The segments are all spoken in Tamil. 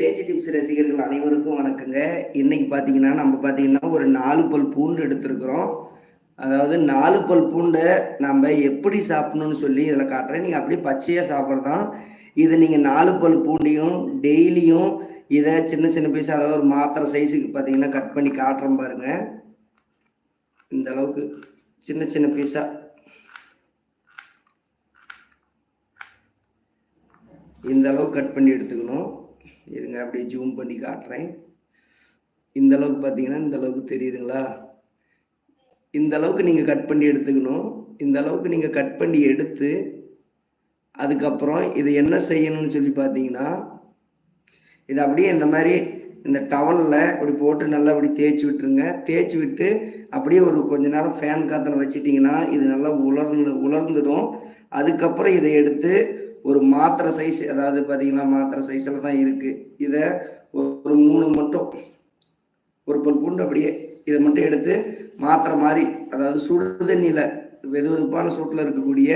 வில்லேஜ் டிப்ஸ் ரசிகர்கள் அனைவருக்கும் வணக்கங்க. இன்னைக்கு பார்த்தீங்கன்னா நம்ம பார்த்தீங்கன்னா ஒரு நாலு பல் பூண்டு எடுத்திருக்கிறோம். அதாவது நாலு பல் பூண்டை நம்ம எப்படி சாப்பிடணும்னு சொல்லி இதில் காட்டுறேன். நீங்கள் அப்படியே பச்சையாக சாப்பிட்றதான் இது நீங்கள் நாலு பல் பூண்டையும் டெய்லியும் இதை சின்ன சின்ன பீஸ் அதாவது ஒரு மாத்திரை சைஸுக்கு பார்த்தீங்கன்னா கட் பண்ணி காட்டுறோம் பாருங்க. இந்த அளவுக்கு சின்ன சின்ன பீஸாக இந்த அளவு கட் பண்ணி எடுத்துக்கணும். இருங்க அப்படியே ஜூம் பண்ணி காட்டுறேன். இந்த அளவுக்கு பார்த்தீங்கன்னா இந்த அளவுக்கு தெரியுதுங்களா? இந்த அளவுக்கு நீங்கள் கட் பண்ணி எடுத்துக்கணும். இந்த அளவுக்கு நீங்கள் கட் பண்ணி எடுத்து அதுக்கப்புறம் இது என்ன செய்யணும்னு சொல்லி பார்த்தீங்கன்னா இது அப்படியே இந்த மாதிரி இந்த டவலில் இப்படி போட்டு நல்லா இப்படி தேய்ச்சி விட்டுருங்க. தேய்ச்சி விட்டு அப்படியே ஒரு கொஞ்ச நேரம் ஃபேன் காற்றுல வச்சிட்டிங்கன்னா இது நல்லா உலர்ந்து உலர்ந்துடும். அதுக்கப்புறம் இதை எடுத்து ஒரு மாத்திரை சைஸ் அதாவது பார்த்தீங்கன்னா மாத்திரை சைஸில் தான் இருக்குது இதை ஒரு மூணு மட்டும் ஒரு பொல் பூண்டு அப்படியே இதை மட்டும் எடுத்து மாத்திரை மாதிரி அதாவது சுடு தண்ணியில் வெது வெதுப்பான சூட்டில் இருக்கக்கூடிய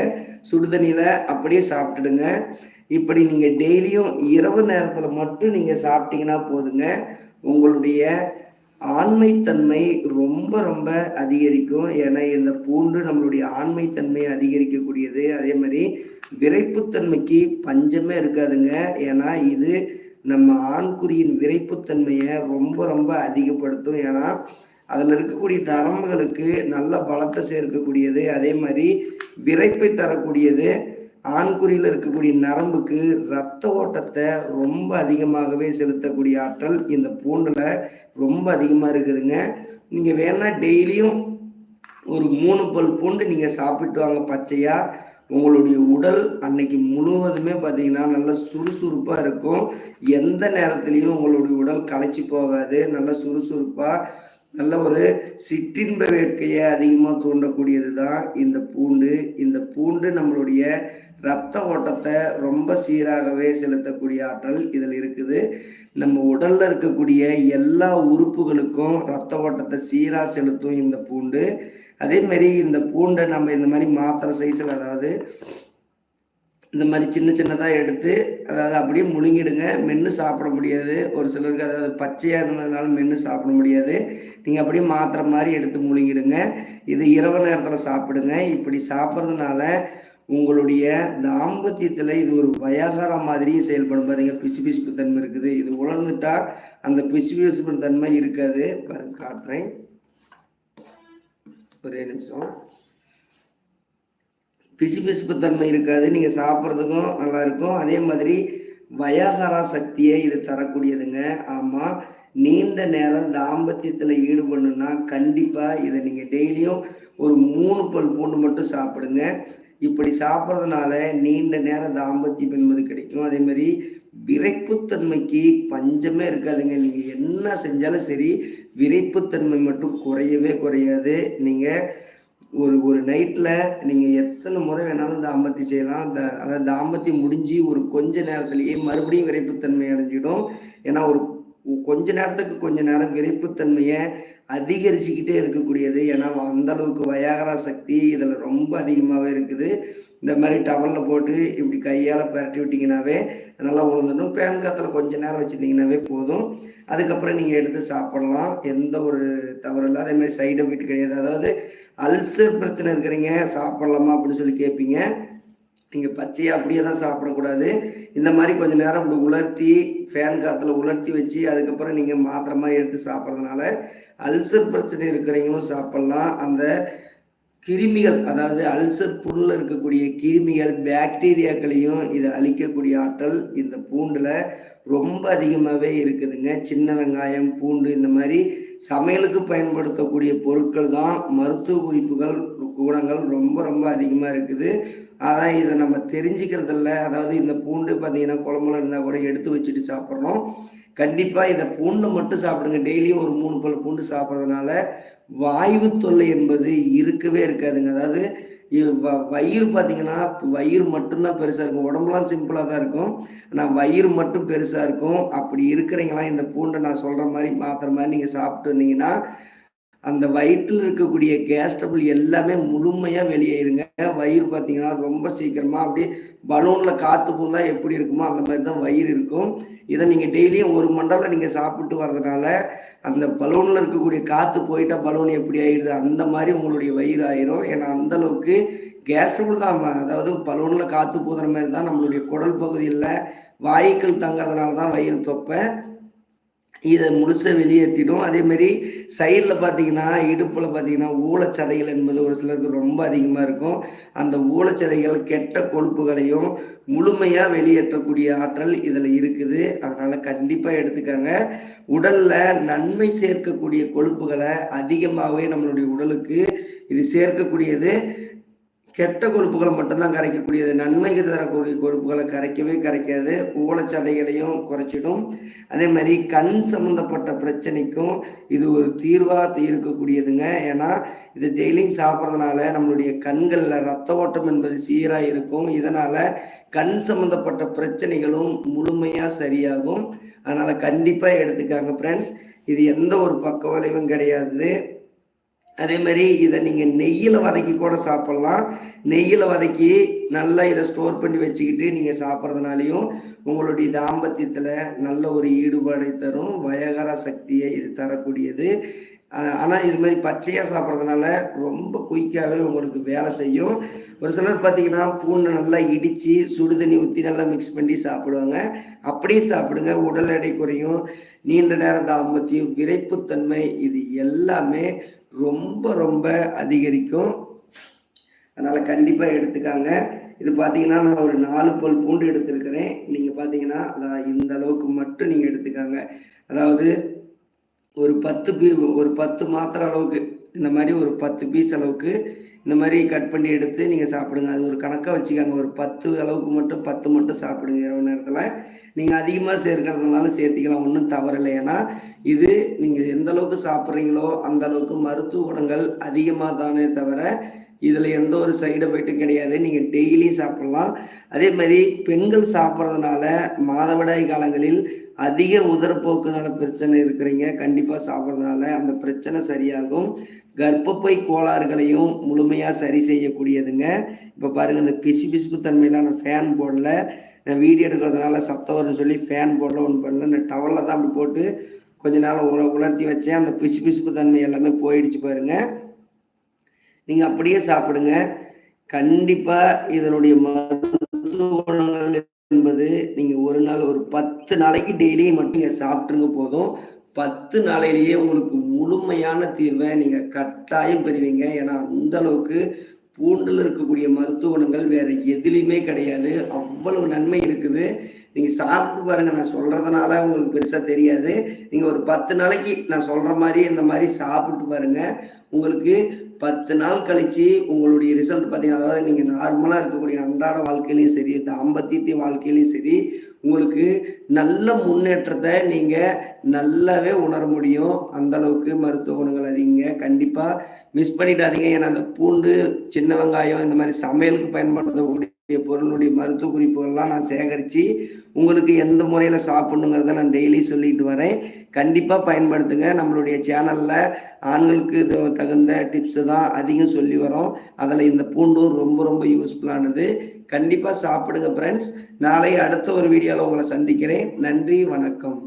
சுடு தண்ணியில் அப்படியே சாப்பிட்டுடுங்க. இப்படி நீங்கள் டெய்லியும் இரவு நேரத்தில் மட்டும் நீங்கள் சாப்பிட்டீங்கன்னா போதுங்க. உங்களுடைய ஆண்மைத்தன்மை ரொம்ப ரொம்ப அதிகரிக்கும். ஏன்னா இந்த பூண்டு நம்மளுடைய ஆண்மைத்தன்மையை அதிகரிக்கக்கூடியது. அதே மாதிரி விரைப்புத்தன்மைக்கு பஞ்சமே இருக்காதுங்க. ஏன்னா இது நம்ம ஆண்குறியின் விரைப்புத்தன்மையை ரொம்ப ரொம்ப அதிகப்படுத்தும். ஏன்னா அதில் இருக்கக்கூடிய நரம்புகளுக்கு நல்ல பலத்தை சேர்க்கக்கூடியது. அதே மாதிரி விரைப்பை தரக்கூடியது. ஆண்குறியில் இருக்கக்கூடிய நரம்புக்கு ரத்த ஓட்டத்தை ரொம்ப அதிகமாகவே செலுத்தக்கூடிய ஆற்றல் இந்த பூண்டில் ரொம்ப அதிகமாக இருக்குதுங்க. நீங்கள் வேணால் டெய்லியும் ஒரு மூணு பல் பூண்டு நீங்கள் சாப்பிட்டு வாங்க பச்சையாக உங்களுடைய உடல் அன்னைக்கு முழுவதுமே பார்த்தீங்கன்னா நல்ல சுறுசுறுப்பாக இருக்கும். எந்த நேரத்துலையும் உங்களுடைய உடல் களைச்சி போகாது. நல்ல சுறுசுறுப்பாக நல்ல ஒரு சிற்றின்ப வேட்கையை அதிகமாக தூண்டக்கூடியது தான் இந்த பூண்டு. இந்த பூண்டு நம்மளுடைய ரத்த ஓட்டத்தை ரொம்ப சீராகவே செலுத்தக்கூடிய ஆற்றல் இதில் இருக்குது. நம்ம உடலில் இருக்கக்கூடிய எல்லா உறுப்புகளுக்கும் ரத்த ஓட்டத்தை சீராக செலுத்தும் இந்த பூண்டு. அதே மாதிரி இந்த பூண்டை நம்ம இந்த மாதிரி மாத்திரை சைஸில் அதாவது இந்த மாதிரி சின்ன சின்னதாக எடுத்து அதாவது அப்படியே முழுங்கிடுங்க. மென்று சாப்பிட முடியாது. ஒரு சிலருக்கு அதாவது பச்சையாக இருந்ததுனால மென்று சாப்பிட முடியாது. நீங்கள் அப்படியே மாத்திரை மாதிரி எடுத்து முழுங்கிடுங்க. இது இரவு நேரத்தில் சாப்பிடுங்க. இப்படி சாப்பிட்றதுனால உங்களுடைய தாம்பத்தியத்தில் இது ஒரு வயாகார மாதிரியும் செயல்படும் பாருங்க. பிசு பிசுப்பு தன்மை இருக்குது. இது உலர்ந்துட்டா அந்த பிசு பிசுப்பு தன்மை இருக்காது. பாருங்க காட்டுறேன். ஒரே நிமிஷம். பிசுபிசுப்பு தன்மை இருக்காது. நீங்கள் சாப்பிட்றதுக்கும் நல்லா இருக்கும். அதே மாதிரி வயாகரா சக்தியை இது தரக்கூடியதுங்க. ஆமாம் நீண்ட நேரம் தாம்பத்தியத்தில் ஈடுபடணும்னா கண்டிப்பாக இதை நீங்கள் டெய்லியும் ஒரு மூணு பல் பூண்டு மட்டும் சாப்பிடுங்க. இப்படி சாப்பிட்றதுனால நீண்ட நேரம் தாம்பத்தியம் என்பது கிடைக்கும். அதே மாதிரி விரைப்புத்தன்மைக்கு பஞ்சமே இருக்காதுங்க. நீங்கள் என்ன செஞ்சாலும் சரி விரைப்புத்தன்மை மட்டும் குறையவே குறையாது. நீங்கள் ஒரு ஒரு நைட்டில் நீங்கள் எத்தனை முறை வேணாலும் தாம்பத்தி செய்யலாம். அந்த அதாவது தாம்பத்தி முடிஞ்சு ஒரு கொஞ்ச நேரத்திலேயே மறுபடியும் விரைப்புத்தன்மை அடைஞ்சிடும். ஏன்னா ஒரு கொஞ்ச நேரத்துக்கு கொஞ்ச நேரம் விரைப்புத்தன்மையை அதிகரிச்சுக்கிட்டே இருக்கக்கூடியது. ஏன்னா அந்த அளவுக்கு வயாகரா சக்தி இதில் ரொம்ப அதிகமாகவே இருக்குது. இந்த மாதிரி டவலில் போட்டு இப்படி கையால் பரட்டி விட்டிங்கனாவே நல்லா உழுந்துடணும் பேன் காத்தில் கொஞ்ச நேரம் வச்சுருந்தீங்கனாவே போதும். அதுக்கப்புறம் நீங்கள் எடுத்து சாப்பிடலாம். எந்த ஒரு தவறு இல்லை அதே மாதிரி சைடு எஃபெக்ட் கிடையாது. அதாவது அல்சர் பிரச்சனை இருக்கிறீங்க சாப்பிட்லாமா அப்படின்னு சொல்லி கேட்பீங்க நீங்கள் பச்சையாக அப்படியே தான் சாப்பிடக்கூடாது. இந்த மாதிரி கொஞ்சம் நேரம் அப்படி உலர்த்தி ஃபேன் காற்றுல உலர்த்தி வச்சு அதுக்கப்புறம் நீங்கள் மாத்திரை மாதிரி எடுத்து சாப்பிட்றதுனால அல்சர் பிரச்சனை இருக்கிறவங்களும் சாப்பிட்லாம். அந்த கிருமிகள் அதாவது அல்சர் புண்ணில் இருக்கக்கூடிய கிருமிகள் பாக்டீரியாக்களையும் இதை அழிக்கக்கூடிய ஆற்றல் இந்த பூண்டில் ரொம்ப அதிகமாகவே இருக்குதுங்க. சின்ன வெங்காயம் பூண்டு இந்த மாதிரி சமையலுக்கு பயன்படுத்தக்கூடிய பொருட்கள் தான் மருத்துவ குறிப்புகள் குணங்கள் ரொம்ப ரொம்ப அதிகமாக இருக்குது. அதான் இதை நம்ம தெரிஞ்சுக்கிறதில்ல. அதாவது இந்த பூண்டு பார்த்தீங்கன்னா குழம்புல இருந்தால் கூட எடுத்து வச்சுட்டு சாப்பிட்றோம். கண்டிப்பாக இதை பூண்டு மட்டும் சாப்பிடுங்க. டெய்லியும் ஒரு மூணு பல் பூண்டு சாப்பிட்றதுனால வாய்வு தொல்லை என்பது இருக்கவே இருக்காதுங்க. அதாவது வயிறு பார்த்தீங்கன்னா வயிறு மட்டும்தான் பெருசாக இருக்கும். உடம்புலாம் சிம்பிளாக தான் இருக்கும். ஆனால் வயிறு மட்டும் பெருசாக இருக்கும். அப்படி இருக்கிறீங்களா இந்த பூண்டை நான் சொல்கிற மாதிரி மாத்திர மாதிரி நீங்கள் சாப்பிட்டு வந்தீங்கன்னா அந்த வயிற்றில் இருக்கக்கூடிய கேஸ் டபுள் எல்லாமே முழுமையாக வெளியேறுங்க. வயிறு பார்த்தீங்கன்னா ரொம்ப சீக்கிரமாக அப்படியே பலூனில் காற்று பூந்தால் எப்படி இருக்குமோ அந்த மாதிரி தான் வயிறு இருக்கும். இதை நீங்கள் டெய்லியும் ஒரு மண்டலம் நீங்கள் சாப்பிட்டு வர்றதுனால அந்த பலூனில் இருக்கக்கூடிய காற்று போயிட்டால் பலூன் எப்படி ஆயிடுது அந்த மாதிரி உங்களுடைய வயிறு ஆயிரும். ஏன்னா அந்தளவுக்கு கேஸ் கேஸ்ட்ரபிள் தான் அதாவது பலூனில் காற்று போதுற மாதிரி தான் நம்மளுடைய குடல் பகுதியில் வாயுக்கள் தங்கிறதுனால தான் வயிறு தொப்பை. இதை முழுசாக வெளியேற்றிடும் அதேமாரி சைடில் பார்த்தீங்கன்னா இடுப்பில் பார்த்தீங்கன்னா ஊழச்சதைகள் என்பது ஒரு சிலருக்கு ரொம்ப அதிகமாக இருக்கும். அந்த ஊழச்சதைகள் கெட்ட கொழுப்புகளையும் முழுமையாக வெளியேற்றக்கூடிய ஆற்றல் இதில் இருக்குது. அதனால் கண்டிப்பாக எடுத்துக்காங்க. உடலில் நன்மை சேர்க்கக்கூடிய கொழுப்புகளை அதிகமாகவே நம்மளுடைய உடலுக்கு இது சேர்க்கக்கூடியது. கெட்ட கொழுப்புகளை மட்டும்தான் கரைக்கக்கூடியது. நன்மைக்கு தரக்கூடிய கொழுப்புகளை கரைக்கவே கரைக்காது. ஊழச்சதைகளையும் குறைச்சிடும். அதே மாதிரி கண் சம்மந்தப்பட்ட பிரச்சனைக்கும் இது ஒரு தீர்வாக இருக்கக்கூடியதுங்க ஏன்னா இது டெய்லியும் சாப்பிட்றதுனால நம்மளுடைய கண்களில் ரத்த ஓட்டம் என்பது சீராக இருக்கும். இதனால் கண் சம்மந்தப்பட்ட பிரச்சனைகளும் முழுமையாக சரியாகும். அதனால் கண்டிப்பாக எடுத்துக்காங்க ஃப்ரெண்ட்ஸ் இது எந்த ஒரு பக்க விளைவும் கிடையாது. அதே மாதிரி இதை நீங்கள் நெய்யில் வதக்கி கூட சாப்பிட்லாம். நெய்யில் வதக்கி நல்லா இதை ஸ்டோர் பண்ணி வச்சுக்கிட்டு நீங்கள் சாப்பிட்றதுனாலையும் உங்களுடைய தாம்பத்தியத்தில் நல்ல ஒரு ஈடுபாடை தரும். வயகர சக்தியை இது தரக்கூடியது. ஆனால் இது மாதிரி பச்சையாக சாப்பிட்றதுனால ரொம்ப குயிக்காகவே உங்களுக்கு வேலை செய்யும். ஒரு சிலர் பார்த்தீங்கன்னா பூண்டை நல்லா இடித்து சுடு தண்ணி ஊற்றி நல்லா மிக்ஸ் பண்ணி சாப்பிடுவாங்க. அப்படியும் சாப்பிடுங்க. உடல் எடை குறையும். நீண்ட நேரம் தாம்பத்தியம் விரைப்புத்தன்மை இது எல்லாமே ரொம்ப ரொம்ப அதிகரிக்கும். அதனால் கண்டிப்பாக எடுத்துக்காங்க. இது பார்த்தீங்கன்னா நான் ஒரு நாலு பல் பூண்டு எடுத்திருக்கிறேன். நீங்கள் பார்த்தீங்கன்னா இந்த அளவுக்கு மட்டும் நீங்கள் எடுத்துக்காங்க. அதாவது ஒரு பத்து பீ ஒரு பத்து மாத்திரை அளவுக்கு இந்த மாதிரி ஒரு பத்து பீஸ் அளவுக்கு இந்த மாதிரி கட் பண்ணி எடுத்து நீங்கள் சாப்பிடுங்க. அது ஒரு கணக்காக வச்சுக்காங்க. ஒரு பத்து அளவுக்கு மட்டும் பத்து மட்டும் சாப்பிடுங்க இரவு நேரத்தில். நீங்கள் அதிகமாக சேர்க்கறதுனால சேர்த்திக்கலாம். ஒன்றும் தவறில்லை. ஏன்னா இது நீங்கள் எந்த அளவுக்கு சாப்பிட்றீங்களோ அந்த அளவுக்கு மருத்துவ குணங்கள் அதிகமாக தானே தவிர இதில் எந்த ஒரு சைடு எஃபெக்ட்டும் கிடையாது. நீங்கள் டெய்லியும் சாப்பிட்லாம். அதே மாதிரி பெண்கள் சாப்பிட்றதுனால மாதவிடாய் காலங்களில் அதிக உதரப்போக்குனால பிரச்சனை இருக்கிறீங்க கண்டிப்பாக சாப்பிட்றதுனால அந்த பிரச்சனை சரியாகும். கர்ப்பப்பை கோளாறுகளையும் முழுமையாக சரி செய்யக்கூடியதுங்க. இப்போ பாருங்கள் இந்த பிசு பிசுப்பு தன்மையெல்லாம் நான் ஃபேன் போடல. நான் வீடியோ எடுக்கிறதுனால சத்தம் வரும்னு சொல்லி ஃபேன் போடல ஒன்று பண்ணல. நான் டவலில் தான் அப்படி போட்டு கொஞ்ச நாள் உல உலர்த்தி வச்சேன். அந்த பிசு பிசுப்பு தன்மை எல்லாமே போயிடுச்சு பாருங்கள் நீங்கள் அப்படியே சாப்பிடுங்க. கண்டிப்பாக இதனுடைய மருத்துவ குணங்கள் என்பது நீங்கள் ஒரு நாள் ஒரு பத்து நாளைக்கு டெய்லியும் மட்டும் நீங்கள் சாப்பிட்ருங்க போதும். பத்து நாளையிலேயே உங்களுக்கு முழுமையான தீர்வை நீங்கள் கட்டாயம் பெறுவீங்க. ஏன்னா அந்த அளவுக்கு பூண்டில் இருக்கக்கூடிய மருத்துவ குணங்கள் வேற எதுலேயுமே கிடையாது. அவ்வளவு நன்மை இருக்குது. நீங்கள் சாப்பிட்டு பாருங்க நான் சொல்றதுனால உங்களுக்கு பெருசாக தெரியாது. நீங்கள் ஒரு பத்து நாளைக்கு நான் சொல்ற மாதிரி இந்த மாதிரி சாப்பிட்டு பாருங்க. உங்களுக்கு பத்து நாள் கழிச்சு உங்களுடைய ரிசல்ட் பார்த்தீங்கன்னா அதாவது நீங்கள் நார்மலாக இருக்கக்கூடிய அன்றாட வாழ்க்கையிலையும் சரி தாம்பத்திய வாழ்க்கையிலையும் சரி உங்களுக்கு நல்ல முன்னேற்றத்தை நீங்கள் நல்லாவே உணர முடியும். அந்த அளவுக்கு மருத்துவ குணங்கள் அதிகங்க கண்டிப்பாக மிஸ் பண்ணிடாதீங்க. ஏன்னா அந்த பூண்டு சின்ன வெங்காயம் இந்த மாதிரி சமையலுக்கு பயன்படுத்தக்கூடிய பொருளுடைய மருத்துவ குறிப்புகள்லாம் நான் சேகரித்து உங்களுக்கு எந்த முறையில் சாப்பிடணுங்கிறத நான் டெய்லி சொல்லிட்டு வரேன். கண்டிப்பாக பயன்படுத்துங்க. நம்மளுடைய சேனலில் ஆண்களுக்கு தகுந்த டிப்ஸு தான் அதிகம் சொல்லி வரோம். அதில் இந்த பூண்டும் ரொம்ப ரொம்ப யூஸ்ஃபுல்லானது கண்டிப்பாக சாப்பிடுங்க ஃப்ரெண்ட்ஸ் நாளை அடுத்த ஒரு வீடியோவில் உங்களை சந்திக்கிறேன். நன்றி வணக்கம்.